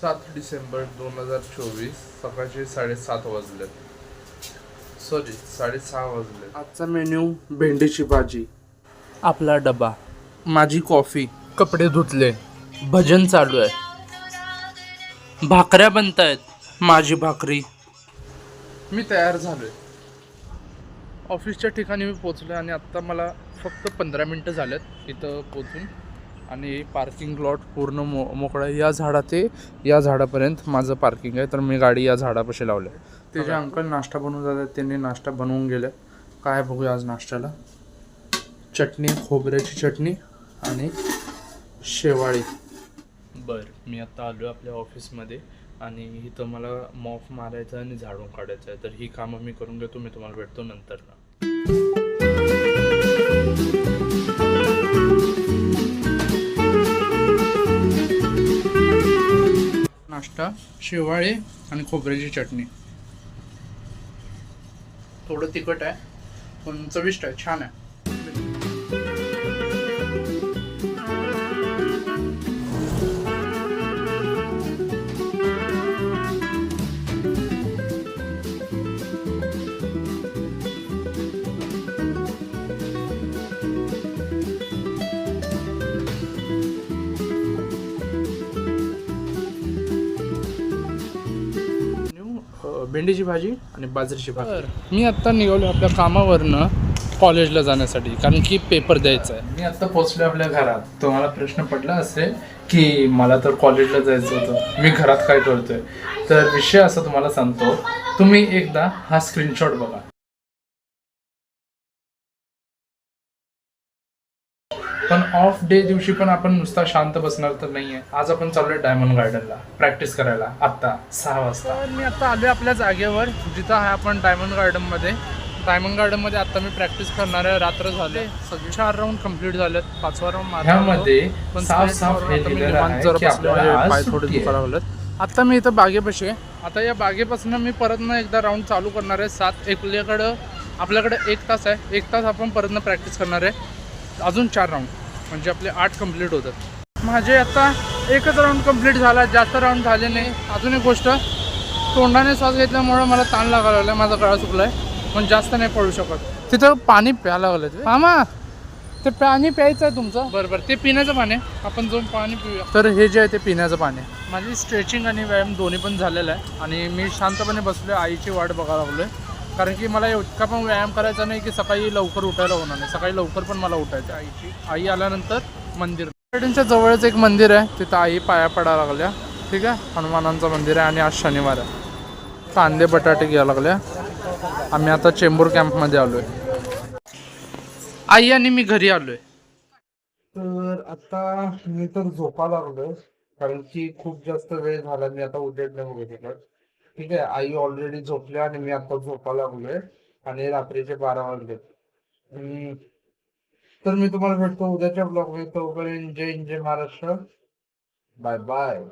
सात डिसेंबर दोन हजार चोवीस सकाळचे साडेसात वाजलेत. सॉरी साडेसहा वाजले आजचा मेन्यू भेंडीची भाजी. आपला डबा. माझी कॉफी कपडे धुतले. भजन चालू आहे. भाकऱ्या बनत आहेत. माझी भाकरी. मी तयार झालोय. ऑफिसच्या ठिकाणी मी पोचलो आणि आत्ता मला फक्त पंधरा मिनटं झालेत इथं पोचून आणि पार्किंग लॉट पूर्ण मो मोकळं या झाडा ते या झाडापर्यंत माझं पार्किंग आहे. तर मी गाडी या झाडापाशी लावलं. आहे ते जे अंकल नाश्ता बनवून जातात त्यांनी नाश्ता बनवून गेले. काय बघूया आज नाश्त्याला? चटणी खोबऱ्याची चटणी आणि शेवाळी. बरं मी आता आलो आपल्या ऑफिसमध्ये आणि इथं मला मॉफ मारायचं आणि झाडून काढायचं आहे. तर ही कामं मी करून घेतो मी तुम्हाला भेटतो नंतर ना नाश्ता शेवाळे आणि खोबऱ्याची चटणी. थोडं तिखट आहे पण चविष्ट आहे छान आहे. भेंडीची भाजी आणि बाजरीची भाजी मी आत्ता निघालो आपल्या कामावरनं कॉलेजला जाण्यासाठी कारण की पेपर द्यायचा आहे. मी आत्ता पोहोचलो आपल्या घरात. तुम्हाला प्रश्न पडला असेल की मला तर कॉलेजला जायचं होतं. मी घरात काय करतोय? तर विषय असा तुम्हाला सांगतो. तुम्ही एकदा हा स्क्रीनशॉट बघा. पण ऑफ डे दिवशी पण आपण नुसता शांत बसणार तर नाहीये. आज आपण चाललोय डायमंड गार्डनला प्रॅक्टिस करायला. आता सहा वाजता. मी आता आलोय आपल्या जागेवर. जिथं आहे आपण डायमंड गार्डनमध्ये. डायमंड गार्डनमध्ये आता मी प्रॅक्टिस करणार आहे. रात्र झाले. सगळे चार राऊंड कंप्लीट झालेत. पाचवा राऊंड ह्यामध्ये साफ साफ हे आता मी लिहिलेलं निवांत आहे जरा की बसलोय, आपल्याला माझे आज पाय थोडे सुट्टी आहे. दुखायला लागलेत. आता मी इथं बागेपाशी आहे. आता या बागेपासून मी परत ना एकदा राऊंड चालू करणार आहे. सात आपल्याकडं आपल्याकडे एक तास आहे. एक तास आपण परत प्रॅक्टिस करणार आहे. अजून चार राऊंड म्हणजे आपले आठ कंप्लीट होतात. माझे आता एकच राऊंड कंप्लीट झाला. जास्त राऊंड झाले नाही. अजून एक गोष्ट. तोंडाने श्वास घेतल्यामुळं मला ताण लागायला लागला माझा गळा सुकलाय. पण जास्त नाही पडू शकत. तिथं पाणी प्यायला लागलं मामा ते पाणी प्यायचं आहे तुमचं. बरं बरं. ते पिण्याचं पाणी आहे. आपण जाऊन पाणी पिऊया. तर हे जे आहे ते पिण्याचं पाणी आहे. माझी स्ट्रेचिंग आणि व्यायाम दोन्ही पण झालेलं आहे. आणि मी शांतपणे बसलो आईची वाट बघायला लागलो आहे कारण की मला इतका पण व्यायाम करायचा नाही की सकाळी लवकर उठायला होणार नाही. सकाळी लवकर पण मला उठायचं आईची? आई आल्यानंतर मंदिर. गार्डनच्या जवळच एक मंदिर आहे. तिथं आई पाया पडायला लागल्या. ठीक आहे? हनुमानांचं मंदिर आहे आणि आज शनिवार आहे. कांदे बटाटे घ्यायला लागल्या. आम्ही आता चेंबूर कॅम्पमध्ये आलोय. आई आणि मी घरी आलोय. तर आता मी तर झोपा लागलोय. कारण की खूप जास्त वेळ झाला. मी आता उद्या वगैरे ठीक आहे आई ऑलरेडी झोपल्या आणि मी आता झोपा लागलोय आणि रात्रीचे बारा वाजले हम्म. तर मी तुम्हाला भेटतो उद्याच्या ब्लॉगमध्ये. तोपर्यंत जय जय महाराष्ट्र. Bye bye